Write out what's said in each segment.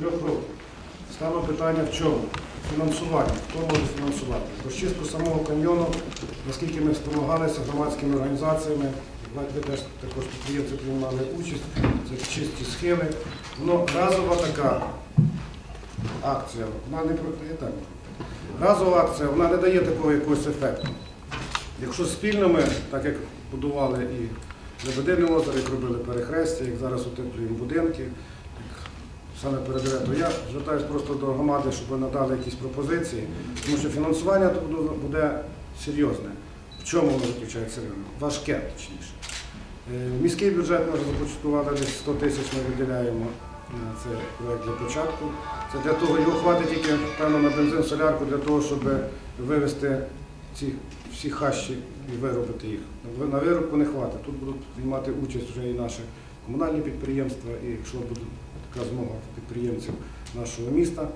трьох років. Стало питання в чому? Фінансування. Хто може фінансувати? Розчистку самого каньйону, наскільки ми спомагалися громадськими організаціями, ви теж також підприємці приймали участь, це чисті схеми. Воно разова така акція, вона не так. Разова акція, вона не дає такого якогось ефекту. Якщо спільно ми, так як будували і Лебедине озеро, як робили перехрестя, як зараз утеплюємо будинки, саме передове, то я звертаюся просто до громади, щоб ви надали якісь пропозиції, тому що фінансування тут буде- серйозне. В чому воно заключається серйозне? Важке, точніше. Е, Міський бюджет ми вже започаткували десь 100 тисяч ми виділяємо на цей проект для початку. Це для того, його хватить тільки, певно, на бензин, солярку, для того, щоб вивезти ці всі хащі і виробити їх. На виробку не хватить. Тут будуть приймати участь вже і наші комунальні підприємства, і якщо буде така змога підприємців нашого міста.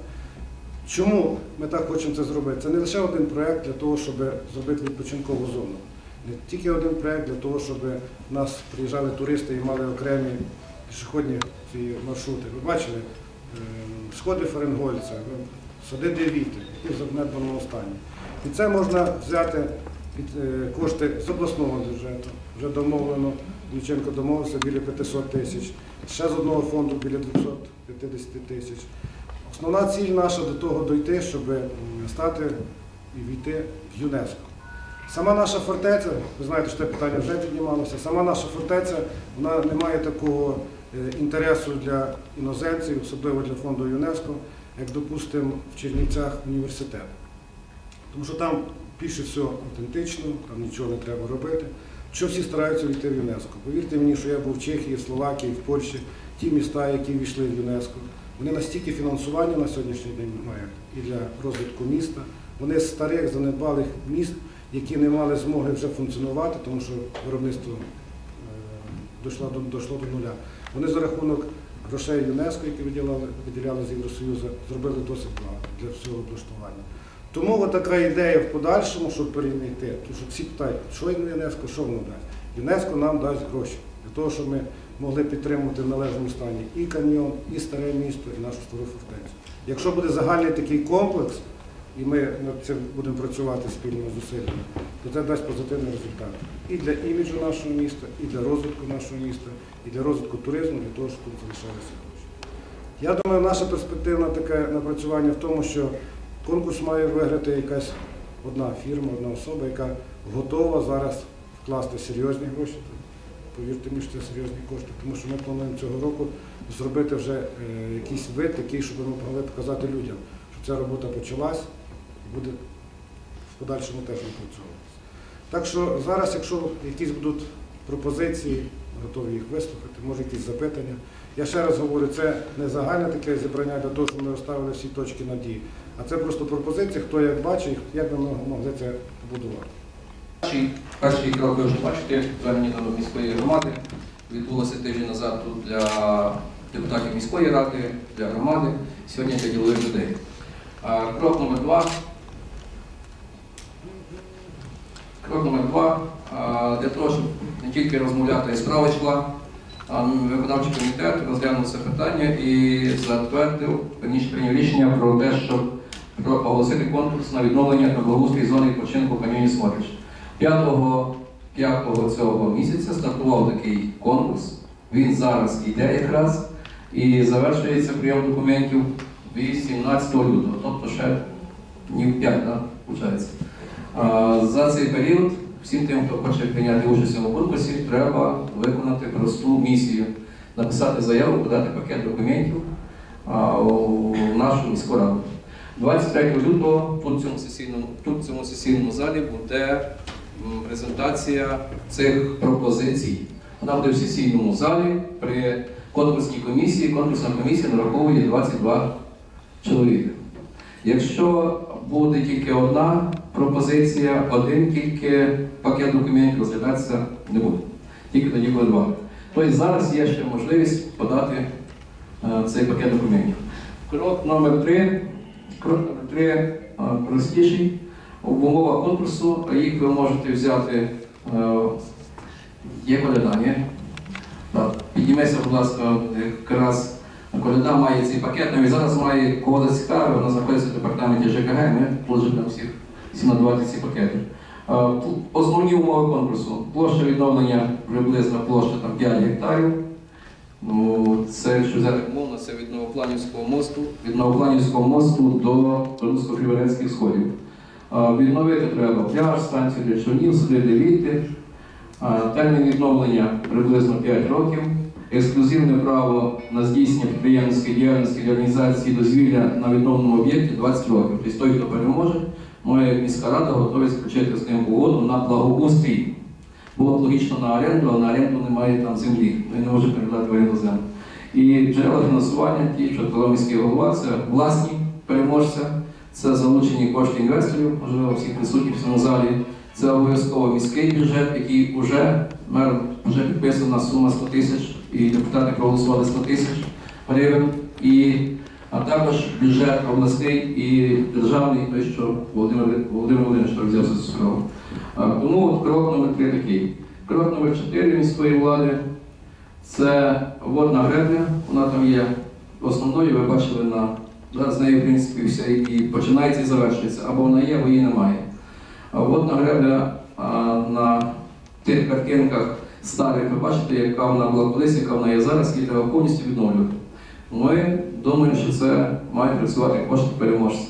Чому ми так хочемо це зробити? Це не лише один проєкт для того, щоб зробити відпочинкову зону. Не тільки один проєкт для того, щоб в нас приїжджали туристи і мали окремі пішохідні ці маршрути. Ви бачили е, сходи Фаренгольця, сади Девіти, які в занедбаному стані. І це можна взяти під е, кошти з обласного бюджету. Вже домовлено, Дівченко домовився біля 500 тисяч, ще з одного фонду біля 250 тисяч. Основна ціль наша до того дойти, щоб стати і війти в ЮНЕСКО. Сама наша фортеця, ви знаєте, що це питання вже піднімалося, сама наша фортеця вона не має такого е, інтересу для іноземців, особливо для фонду ЮНЕСКО, як, допустимо, в Чернівцях університет. Тому що там більше все автентично, там нічого не треба робити. Що всі стараються війти в ЮНЕСКО. Повірте мені, що я був в Чехії, в Словакії, в Польщі, ті міста, які війшли в ЮНЕСКО, вони настільки фінансування на сьогоднішній день мають і для розвитку міста. Вони з старих занедбалих міст, які не мали змоги вже функціонувати, тому що виробництво е, дійшло до, дійшло до нуля. Вони за рахунок грошей ЮНЕСКО, які виділяли, виділяли з Євросоюзу, зробили досить багато для всього облаштування. Тому така ідея в подальшому, щоб перейти. Тому що всі питають, що ЮНЕСКо, що воно дасть. ЮНЕСКо нам дасть гроші для того, щоб ми могли підтримувати в належному стані і каньйон, і старе місто, і нашу стару фортецю. Якщо буде загальний такий комплекс, і ми над цим будемо працювати спільними зусиллями, то це дасть позитивний результат і для іміджу нашого міста, і для розвитку нашого міста, і для розвитку туризму, для того, щоб тут залишалися гроші. Я думаю, наша перспективна таке напрацювання в тому, що конкурс має виграти якась одна фірма, одна особа, яка готова зараз вкласти серйозні гроші. Повірте мені, що це серйозні кошти, тому що ми плануємо цього року зробити вже е, якийсь вид такий, щоб ми могли показати людям, що ця робота почалась і буде в подальшому теж напрацьовуватися. Так що зараз, якщо якісь будуть пропозиції, готові їх вислухати, може якісь запитання. Я ще раз говорю, це не загальне таке зібрання для того, щоб ми розставили всі точки надії, а це просто пропозиції, хто як бачить, як би ми могли це побудувати. Перший, перший крок ви вже бачите, звернення до міської громади відбулося тиждень назад тут для депутатів міської ради, для громади, сьогодні для ділових людей. Крок номер два. Крок номер два. Для того, щоб не тільки розмовляти і справа йшла, виконавчий комітет розглянув це питання і затвердив, прийняв рішення про те, щоб оголосити конкурс на відновлення благоустрій зони відпочинку в каньйоні Смотрич. 5 5 цього місяця стартував такий конкурс. Він зараз йде якраз і завершується прийом документів 18 лютого, тобто ще днів 5, так, виходить. За цей період всім тим, хто хоче прийняти участь у конкурсі, треба виконати просту місію, написати заяву, подати пакет документів а, у нашу міську раду. 23 лютого тут цьому сесійному, тут цьому сесійному залі буде презентація цих пропозицій. Вона буде в сесійному залі при конкурсній комісії. Конкурсна комісія нараховує 22 чоловіка. Якщо буде тільки одна пропозиція, один тільки пакет документів розглядатися не буде. Тільки тоді буде два. Тобто зараз є ще можливість подати е, цей пакет документів. Крок номер три. Три е, простіший. В умовах конкурсу їх ви можете взяти, е, є колядання, підніметься, будь ласка, якраз коляда має цей пакет, навіть зараз має кого цікаве, вона знаходиться в департаменті ЖКГ, ми положимо всіх всі надавати ці пакети. Е, Основні умови конкурсу. Площа відновлення приблизно площа там 5 гектарів. Ну, це, якщо взяти умовно, це від Новопланівського мосту, від Новопланівського мосту до Русько-Криворецьких сходів. Відновити треба пляж, станцію для човнів, сходи літи. Термін відновлення приблизно 5 років. Ексклюзивне право на здійснення підприємницької діяльності для організації дозвілля на відновленому об'єкті 20 років. Тобто той, хто переможе, моя міська рада готова заключити з ним угоду на благоустрій. Було логічно на оренду, але на оренду немає там землі. Він не може передати в оренду землю. І джерела фінансування, ті, що міський голова, це власні переможця, це залучені кошти інвесторів, можливо, всі присутні в цьому залі. Це обов'язково міський бюджет, який вже мер вже підписана сума 100 тисяч, і депутати проголосували 100 тисяч гривень. І, а також бюджет обласний і державний, той, що Володимир, Володимир Володимирович взявся за справу. Тому от крок номер 3 такий. Крок номер 4 міської влади це водна гребля. Вона там є основною, ви бачили на да, з нею, в принципі, все і починається і завершується. Або вона є, або її немає. Водна гребля на тих картинках старих, ви бачите, яка вона була колись, яка вона є зараз, її треба повністю відновлювати. Ми думаємо, що це мають працювати кошти переможця.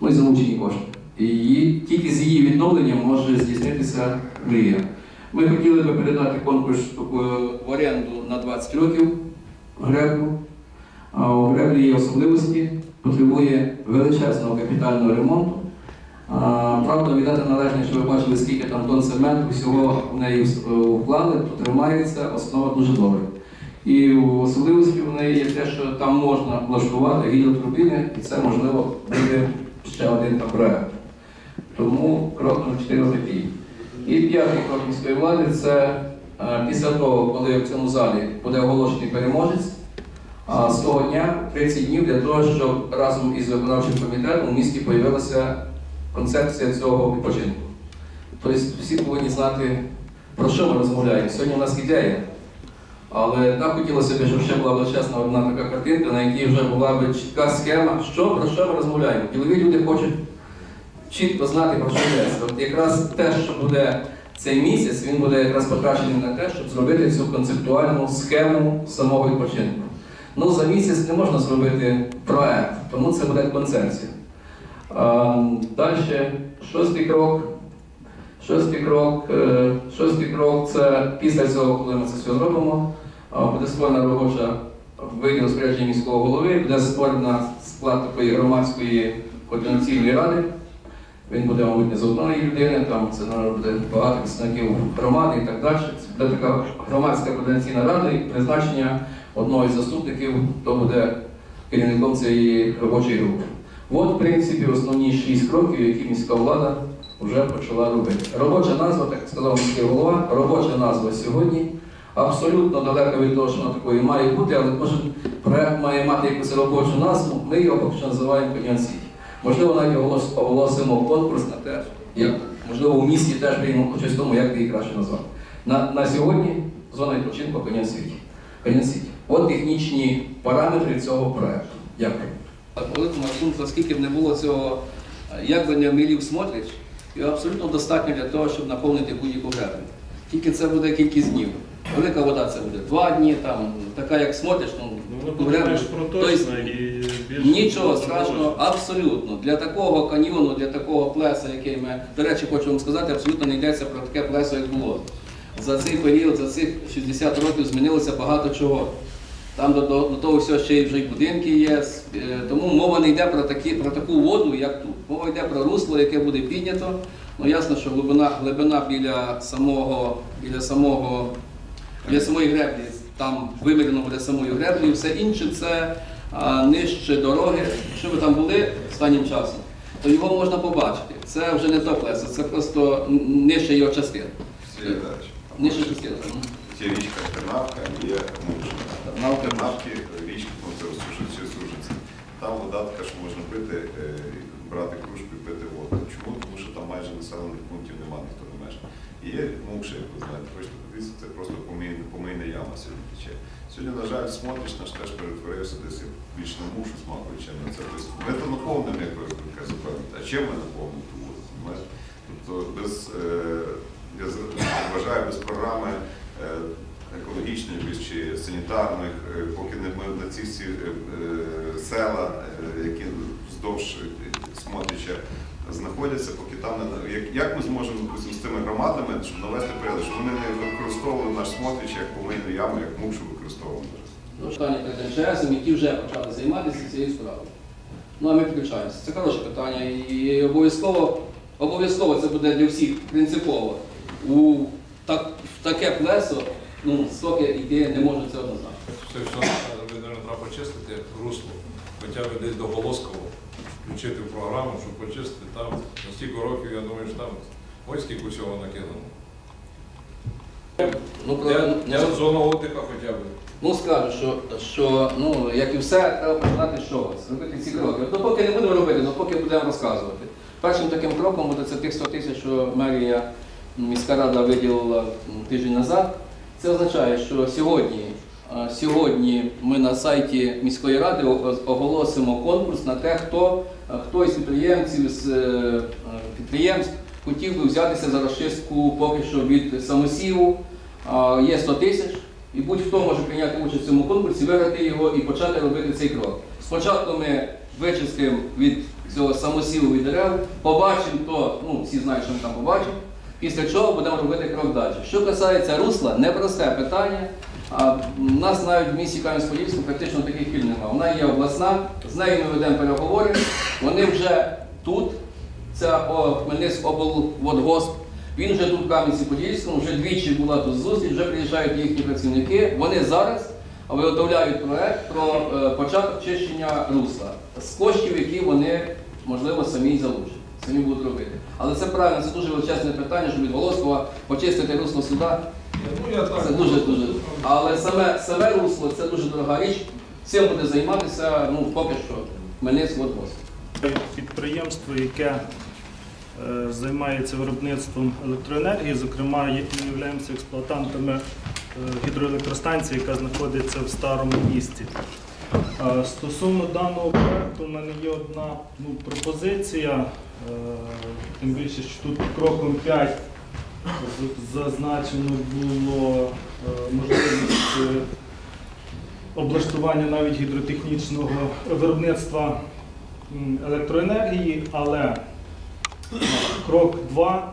Ну і залучені кошти. І її, тільки з її відновленням може здійснитися мрія. Ми хотіли би передати конкурс в в оренду на 20 років греблю. А у греблі є особливості, потребує величезного капітального ремонту. А, Правда, віддати належне, що ви бачили, скільки там тонн цементу всього в неї вклали, то тримається основа дуже добре. І особливості в неї є те, що там можна влаштувати гідротурбіни, і це можливо буде ще один проект. Тому крок номер 4 такий. І п'ятий крок міської влади це е, після того, коли в цьому залі буде оголошений переможець, з того дня 30 днів для того, щоб разом із виконавчим комітетом у місті з'явилася концепція цього відпочинку. Тобто всі повинні знати, про що ми розмовляємо. Сьогодні у нас ідея. Але так хотілося б, щоб ще була величезна одна така картинка, на якій вже була б чітка схема, що про що ми розмовляємо. Ділові люди хочуть чітко знати, про що йдеться. От якраз те, що буде цей місяць, він буде якраз потрачений на те, щоб зробити цю концептуальну схему самого відпочинку. Ну, за місяць не можна зробити проект, тому це буде концепція. Далі, шостий крок. Шостий крок, е, шостий крок це після цього, коли ми це все зробимо, буде створена робоча вийде розпорядження міського голови, буде створена склад такої громадської координаційної ради. Він буде, мабуть, не з одної людини, там це буде багато представників громади і так далі. Це буде така громадська координаційна рада і призначення одного із заступників, хто буде керівником цієї робочої групи. От, в принципі, основні шість кроків, які міська влада вже почала робити. Робоча назва, так сказав міський голова, робоча назва сьогодні абсолютно далека від того, що вона такою має бути, але кожен проект має мати якусь робочу назву. Ми його поки називаємо Каньйон Сіті. Можливо, навіть оголос- оголосимо конкурс на те, як можливо у місті теж приймемо участь тому, як її краще назвати. На, на сьогодні зона відпочинку Каньйон Сіті. От технічні параметри цього проекту. Дякую. Велику маршрут, оскільки б не було цього, як би милів смотрич, його абсолютно достатньо для того, щоб наповнити будь-яку греблю. Тільки це буде кількість днів. Велика вода це буде два дні, там, така як смотриш, ну, Ну, воно думаєш про Тобто, і більше. Нічого страшного, абсолютно. Для такого каньйону, для такого плеса, який ми, до речі, хочу вам сказати, абсолютно не йдеться про таке плесо, як було. За цей період, за цих 60 років змінилося багато чого. Там до, до, до того всього ще вже й будинки є. е, Тому мова не йде про, такі, про таку воду, як тут. Мова йде про русло, яке буде піднято. Ну ясно, що глибина, глибина біля самого, біля самого, біля самої греблі, там вимірено буде самою греблею, все інше це а, нижче дороги. Якщо ви там були останнім часом, то його можна побачити. Це вже не то плесо, це просто нижче його частина. Нижче частина. Є річка Тернавка, є На Тернавці річка, ну це сушиться, сушиться. Там вода така, що можна пити, е, брати кружку і пити воду. Чому? Тому що там майже населених пунктів немає, ніхто не мешкає. І є мукша, як ви знаєте, хочете подивитися, це просто помийна, помийна яма сьогодні тече. Сьогодні, на жаль, смотриш наш теж перетворився десь як більш на мушу смакує, чим на це. Ми то наповнимо якось таке запевнити. А чим ми наповнимо ту понімаєш? Тобто без, е, я вважаю, без програми е, екологічної чи санітарних, е, поки не ми на ці всі села, які вздовж Смотрича знаходяться, поки там не як, як ми зможемо допустим, з тими громадами, щоб навести порядок, щоб вони не використовували наш Смотрич як помийну яму, як мушу використовували. Ну, питання перед МЧС, які вже почали займатися цією справою. Ну, а ми включаємося. Це хороше питання. І обов'язково, обов'язково це буде для всіх принципово. У так, в таке плесо ну, стоки йти не можуть це однозначно. Все, що треба почистити русло, хоча б десь до Голоскова, включити в програму, щоб почистити там. На стільки років, я думаю, що там ось скільки всього накидано. Ну, про, я- для зону отдиха хоча б. Ну скажу, що, що ну, як і все, треба починати чогось, робити ці кроки. От Допоки не будемо робити, допоки будемо розказувати. Першим таким кроком буде це тих 100 тисяч, що мерія міська рада виділила тиждень назад. Це означає, що сьогодні, сьогодні ми на сайті міської ради оголосимо конкурс на те, хто, е, хто із підприємців з е, підприємств хотів би взятися за розчистку поки що від самосіву. Є 100 тисяч. І будь-хто може прийняти участь в цьому конкурсі, виграти його і почати робити цей крок. Спочатку ми вичистимо від цього самосілу від дерев, побачимо то, ну всі знають, що ми там побачимо, після чого будемо робити крок далі. Що касається русла, непросте питання. А в нас навіть в місті Кам'янськ-Подільську практично таких фільм немає. Вона є обласна, з нею ми ведемо переговори. Вони вже тут, це Хмельницький облводгосп, він вже тут в Кам'янці-Подільському, вже двічі була тут зустріч, вже приїжджають їхні працівники. Вони зараз виготовляють проект про е, початок чищення русла з коштів, які вони, можливо, самі залучать, самі будуть робити. Але це правильно, це дуже величезне питання, щоб від Голоскова почистити русло суда. Ну, я так. Це дуже дуже. Але саме, саме русло це дуже дорога річ. Цим буде займатися ну, поки що Хмельницький водгосп. підприємство, яке е, займається виробництвом електроенергії. Зокрема, є- ми являємося експлуатантами е, гідроелектростанції, яка знаходиться в старому місті. Стосовно даного проекту, у мене є одна ну, пропозиція, е, тим більше, що тут кроком 5 зазначено було е, можливість облаштування навіть гідротехнічного виробництва електроенергії, але крок 2,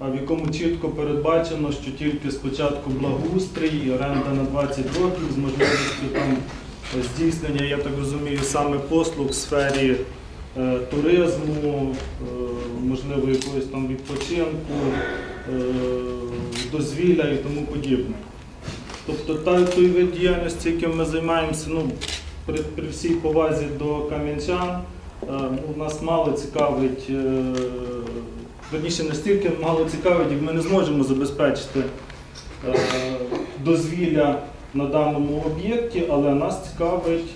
в якому чітко передбачено, що тільки спочатку благоустрій, оренда на 20 років з можливістю там здійснення, я так розумію, саме послуг в сфері е, туризму, е, можливо, якогось там відпочинку, е, дозвілля і тому подібне. Тобто той вид діяльності, яким ми займаємося, ну, при, при всій повазі до кам'янчан, ну, нас мало цікавить, верніше настільки мало цікавить, як ми не зможемо забезпечити дозвілля на даному об'єкті, але нас цікавить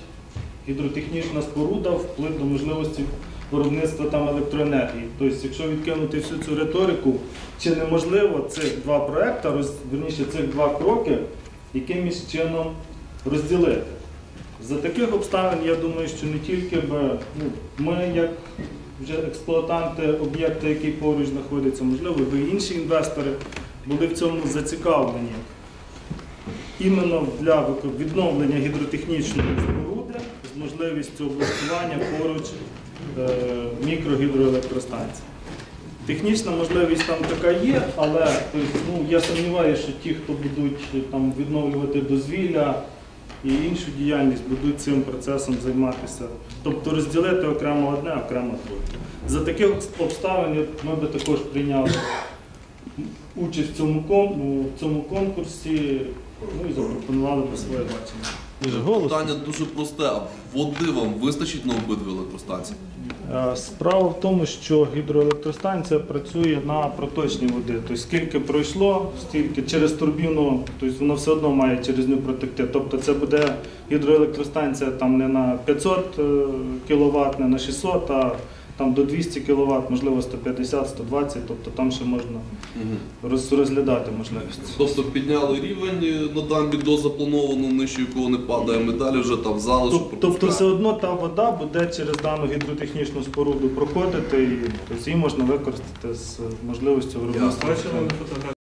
гідротехнічна споруда, вплив до можливості виробництва там електроенергії. Тобто, якщо відкинути всю цю риторику, чи неможливо цих два проекти, верніше цих два кроки якимось чином розділити. За таких обставин, я думаю, що не тільки би, ну, ми, як вже експлуатанти об'єкта, який поруч знаходиться, можливо, і інші інвестори були в цьому зацікавлені. Іменно для відновлення гідротехнічної споруди з можливістю облаштування поруч е, мікрогідроелектростанцій. Технічна можливість там така є, але тобто, ну, я сумніваюся, що ті, хто будуть е, там відновлювати дозвілля і іншу діяльність, будуть цим процесом займатися. Тобто розділити окремо одне, окремо друге. За таких обставин ми би також прийняли участь в цьому, в цьому конкурсі ну, і запропонували би своє бачення. Питання дуже просте. Води вам вистачить на обидві електростанції? Е, Справа в тому, що гідроелектростанція працює на проточній води. Тобто скільки пройшло, стільки через турбіну, тобто воно все одно має через нього протекти. Тобто це буде гідроелектростанція там не на 500 кВт, не на 600, а там до 200 кВт, можливо 150, 120, тобто там ще можна роз- розглядати можливості. Тобто підняли рівень е, на дамбі до запланованого, нижче якого не падає, ми далі вже там залишок Тоб- Тобто все одно та вода буде через дану гідротехнічну споруду проходити і її можна використати з можливістю виробництва.